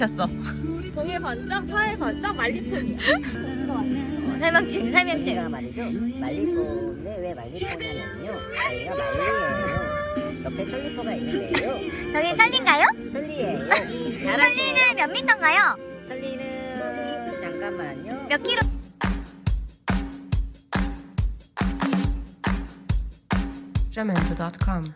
켰어. 동해 반짝, 서해 반짝, 말리품이야. 어, 설명증, 설명증가 말이죠. 말리포인데 왜 말리포냐면요. 저희가 말리예요. 옆에 털리포가 있는데요. 여기 찰리인가요? 털리예요. 찰리는 잘하시네요. 몇 미터인가요? 털리는 잠깐만요. 몇 킬로? Jamendo.com.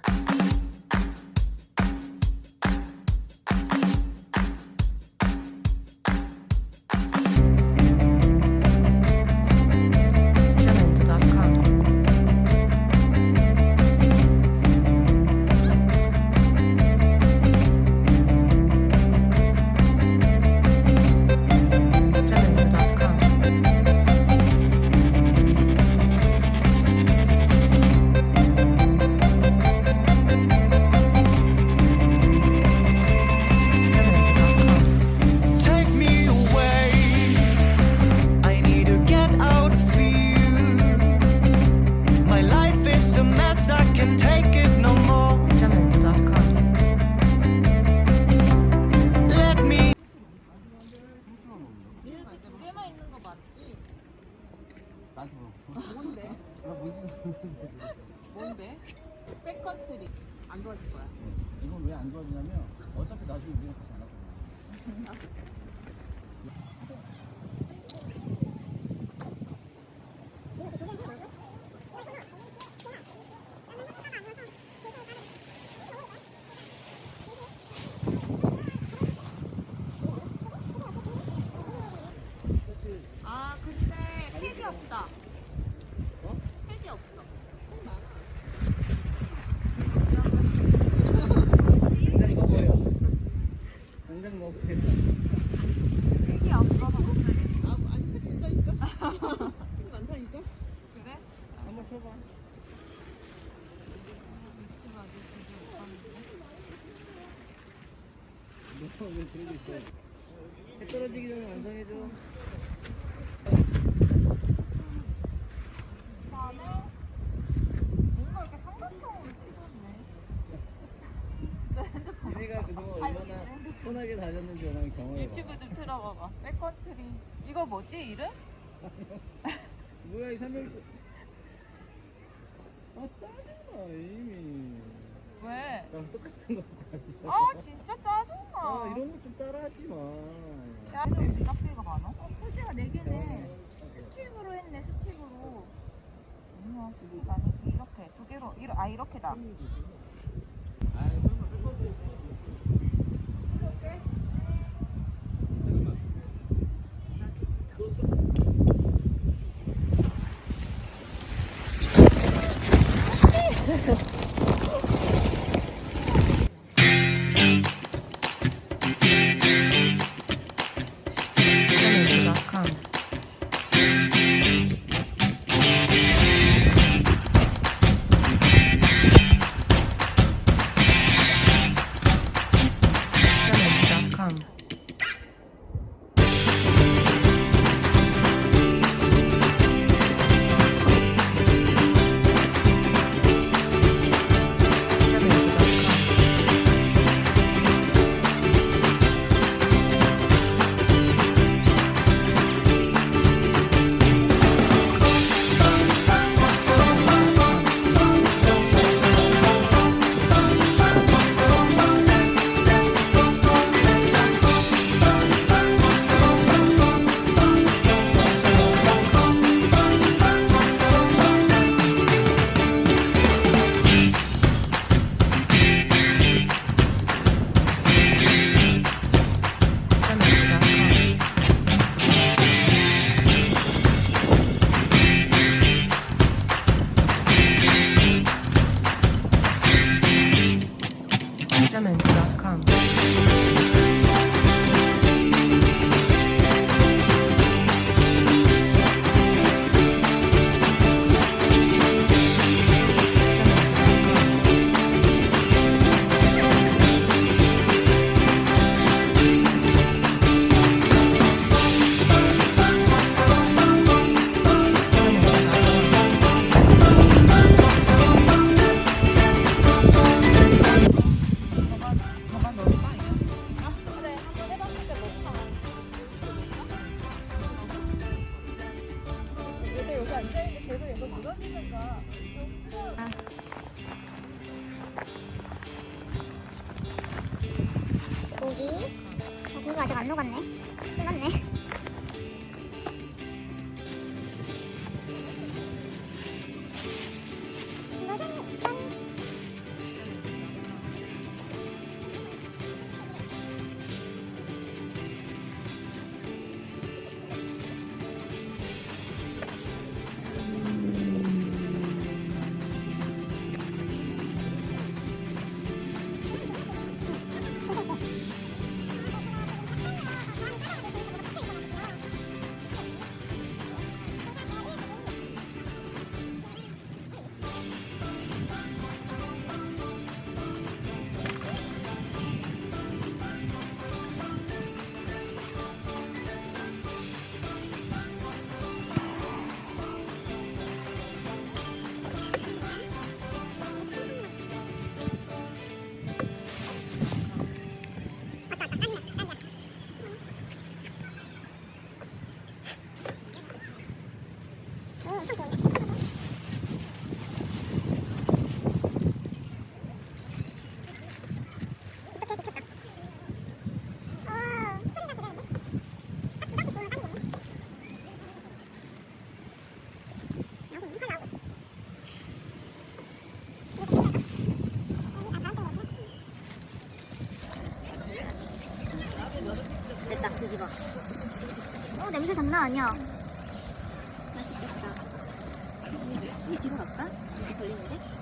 안 하거든. 아, 근데 팩이 없다. 팩이 없어. 굉장히 먹어요. 굉장히 먹겠다. 팩이 없어. 아, 아니 패친다니까? 많다니까? 그래? 한번 켜봐. 해 떨어지기 전에 완성해줘. 그동안 편하게 다녔는지 원하면 경험해 봐. 유튜브 좀 틀어봐봐. 백컨트리. 이거 뭐지, 이름? 뭐야 이 설명서. 아 짜증나 이미. 왜? 나랑 똑같은 거. 아, 진짜 짜증나. 아 이런 거 좀 따라하지 마. 야, 왜 깍비가 많아? 어, 콜대가 4개네. 스틱으로 했네, 스틱으로. 뭐야, 스틱 아니, 이렇게. 두 개로, 이러, 아, 이렇게다. Event.com. 아직 안 녹았네. 어어 냄새 장난 아니야. 이게 뒤로 갈까? 이렇게 걸리는데?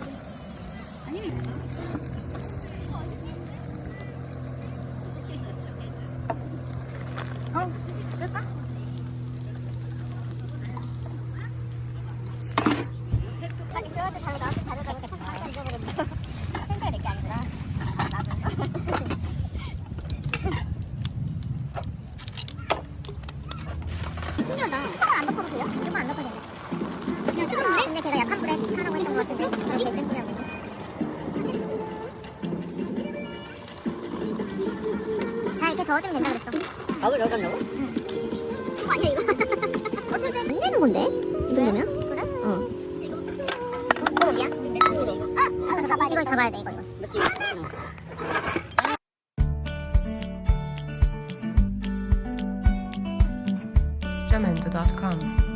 저어주면 된다 그랬어. 밥을 넣어 달라고? 어, 아니야 이거. 어쨌든 안 되는 건데 이 정도면? 그래? 어. 이거 어디야? 아, 아 잡아 이걸 잡아야 돼 이거 이거. jamendo.com. jamendo.com.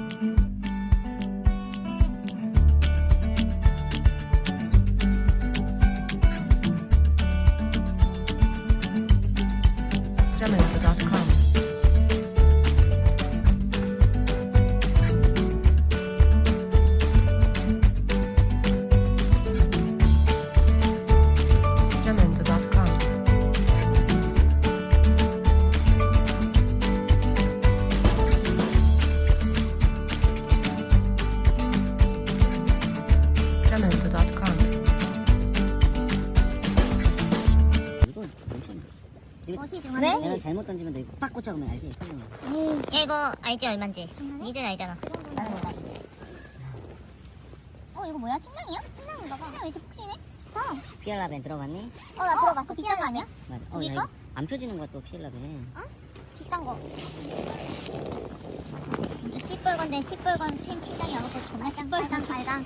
빡 꽂혀가면 알지? 터지는 거. 야, 이거 알지 얼만지? 니들 알잖아. 나는 몰라. 어 이거 뭐야? 침낭이야? 침낭인가 봐. 야, 왜 이렇게 푹신해? 좋다. 피알라벤 들어갔니? 어, 나 들어봤어. 비싼 거 아니야? 맞아. 어, 야, 이거? 이거 안 펴지는 또 피알라벤. 비싼 거. 이 시뻘건데 시뻘건 팬 침낭이 와갖고 정말 시뻘건 발당.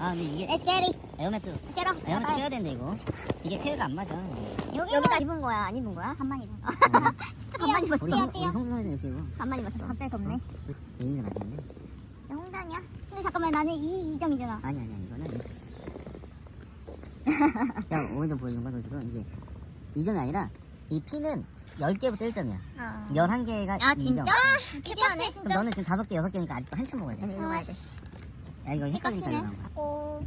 아, 근데 이게 Let's get it. 에어매트 싫어. 에어매트. 껴야 되는데 이거. 이게 테일가 안 맞아. 여기 여기다 입은 거야? 안 입은 거야? 반만 입은 거. 진짜 반만 입었어. 우리 송- 우리 송수선에서 이렇게 입어. 반만 입었어. 갑자기 덥네. 의미가 나겠네. 야, 홍단이야? 근데 잠깐만 나는 이 2점이잖아. 아니 아니야 이거는. 야 오늘도 보여준 건 지금 이게 2점이 아니라 이 피는 10개부터 1점이야. 아, 11개가 아 2점. 진짜? 개빡네 그럼. 너는 지금 5개, 6개니까 아직도 한참 먹어야 돼. 돼. 야 이거 헷갈리니까 빡치네. 이런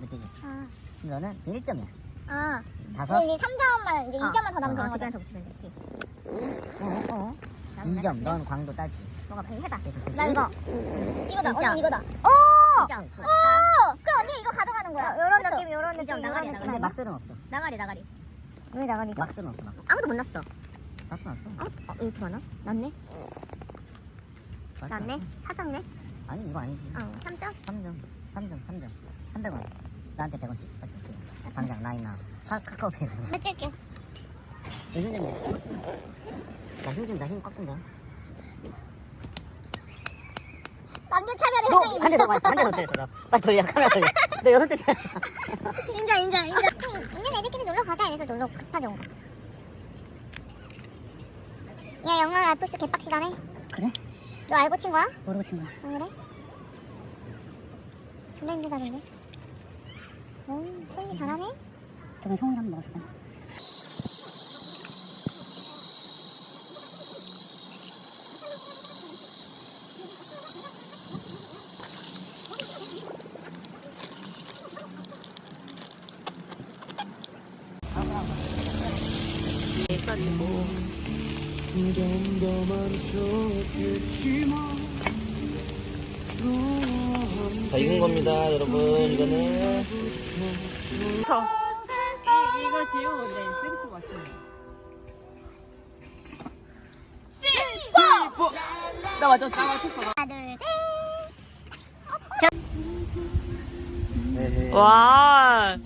몇 대죠? 아. 그럼 너는 지금 1점이야. 아. 다섯? 이제 3점만 이제 어. 2점만 더 남으면 어, 되는 거죠? 어, 어. 2점. 넌 광도 딸피. 뭐가 빨리 해봐. 계속? 나 이거. 이거다. 진짜. 언니 이거다. 오! 2점. 오! 그럼 언니 이거 가져가는 거야. 요런 그쵸? 느낌, 요런 느낌, 나가리, 요런 나가리. 느낌. 근데 막셀은 없어. 나가리, 나가리. 왜 나가리가? 막셀은 없어. 막. 아무도 못 났어. 났어, 났어. 어? 어, 왜 이렇게 많아? 났네? 났네? 났어. 4점이네? 아니, 이거 아니지. 어, 3점? 3점. 3점, 3점. 300원. 나한테 100원씩. 맞지, 맞지? 당장 라인 나. 카, 카카오페이. 해줄게. 무슨 점이야? 나 힘 준다, 힘꽉 준다. 남녀 차별의 너! 현장이 한대더 맞았어, 한대더 때렸어, 너. 빨리 돌려, 카메라 돌려. 너 여섯 대 때렸어. 인정, 인정, 인정. 있는 애들끼리 놀러 가자. 이래서 놀러 급하게 온 거. 야 영어 알프스 개빡치다네 그래? 너 알고 친 거야? 모르고 친 거야. 아 그래? 존나 힘들다던데 음 소윤이 잘하네 저번에 성우랑 먹었어. 해가지고 다 익은 겁니다, 여러분. 이거는. 저. 이, 이거 지우면 돼 쓰리포 맞추면 나 맞췄어 나 맞췄어 하나 둘 셋. 와